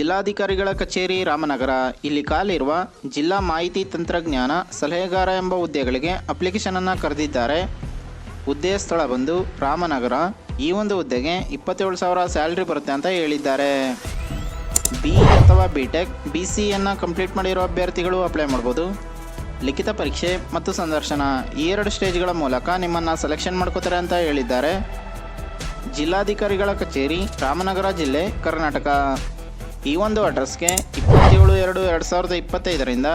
ಜಿಲ್ಲಾಧಿಕಾರಿಗಳ ಕಚೇರಿ ರಾಮನಗರ. ಇಲ್ಲಿ ಕಾಲಿರುವ ಜಿಲ್ಲಾ ಮಾಹಿತಿ ತಂತ್ರಜ್ಞಾನ ಸಲಹೆಗಾರ ಎಂಬ ಹುದ್ದೆಗಳಿಗೆ ಅಪ್ಲಿಕೇಶನ್ ಅನ್ನು ಕರೆದಿದ್ದಾರೆ. ಹುದ್ದೆಯ ಸ್ಥಳ ಬಂದು ರಾಮನಗರ. ಈ ಒಂದು ಹುದ್ದೆಗೆ ಇಪ್ಪತ್ತೇಳು ಸಾವಿರ ಸ್ಯಾಲ್ರಿ ಬರುತ್ತೆ ಅಂತ ಹೇಳಿದ್ದಾರೆ. ಬಿ ಅಥವಾ ಬಿ ಟೆಕ್ ಬಿ ಸಿಯನ್ನು ಕಂಪ್ಲೀಟ್ ಮಾಡಿರೋ ಅಭ್ಯರ್ಥಿಗಳು ಅಪ್ಲೈ ಮಾಡ್ಬೋದು. ಲಿಖಿತ ಪರೀಕ್ಷೆ ಮತ್ತು ಸಂದರ್ಶನ. ಈ ಎರಡು ಸ್ಟೇಜ್ಗಳ ಮೂಲಕ ನಿಮ್ಮನ್ನು ಸೆಲೆಕ್ಷನ್ ಮಾಡ್ಕೋತಾರೆ ಅಂತ ಹೇಳಿದ್ದಾರೆ. ಜಿಲ್ಲಾಧಿಕಾರಿಗಳ ಕಚೇರಿ ರಾಮನಗರ ಜಿಲ್ಲೆ, ಕರ್ನಾಟಕ. ಈ ಒಂದು ಅಡ್ರೆಸ್ಗೆ ಇಪ್ಪತ್ತೇಳು ಎರಡು ಎರಡು ಸಾವಿರದ ಇಪ್ಪತ್ತೈದರಿಂದ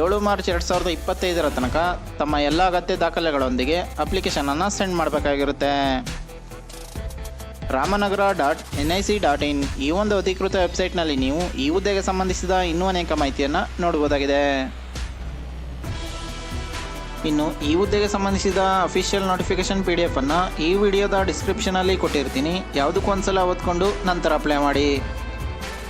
ಏಳು ಮಾರ್ಚ್ ಎರಡು ಸಾವಿರದ ಇಪ್ಪತ್ತೈದರ ತನಕ ತಮ್ಮ ಎಲ್ಲ ಅಗತ್ಯ ದಾಖಲೆಗಳೊಂದಿಗೆ ಅಪ್ಲಿಕೇಶನನ್ನು send ಮಾಡಬೇಕಾಗಿರುತ್ತೆ. Ramanagara dot N I C dot in ಈ ಒಂದು ಅಧಿಕೃತ ವೆಬ್ಸೈಟ್ನಲ್ಲಿ ನೀವು ಈ ಹುದ್ದೆಗೆ ಸಂಬಂಧಿಸಿದ ಇನ್ನೂ ಅನೇಕ ಮಾಹಿತಿಯನ್ನು ನೋಡಬಹುದಾಗಿದೆ. ಇನ್ನು ಈ ಹುದ್ದೆಗೆ ಸಂಬಂಧಿಸಿದ ಅಫಿಷಿಯಲ್ ನೋಟಿಫಿಕೇಶನ್ ಪಿ ಡಿ ಎಫನ್ನು ಈ ವಿಡಿಯೋದ ಡಿಸ್ಕ್ರಿಪ್ಷನಲ್ಲಿ ಕೊಟ್ಟಿರ್ತೀನಿ. ಯಾವುದಕ್ಕೂ ಒಂದ್ಸಲ ಓದ್ಕೊಂಡು ನಂತರ ಅಪ್ಲೈ ಮಾಡಿ.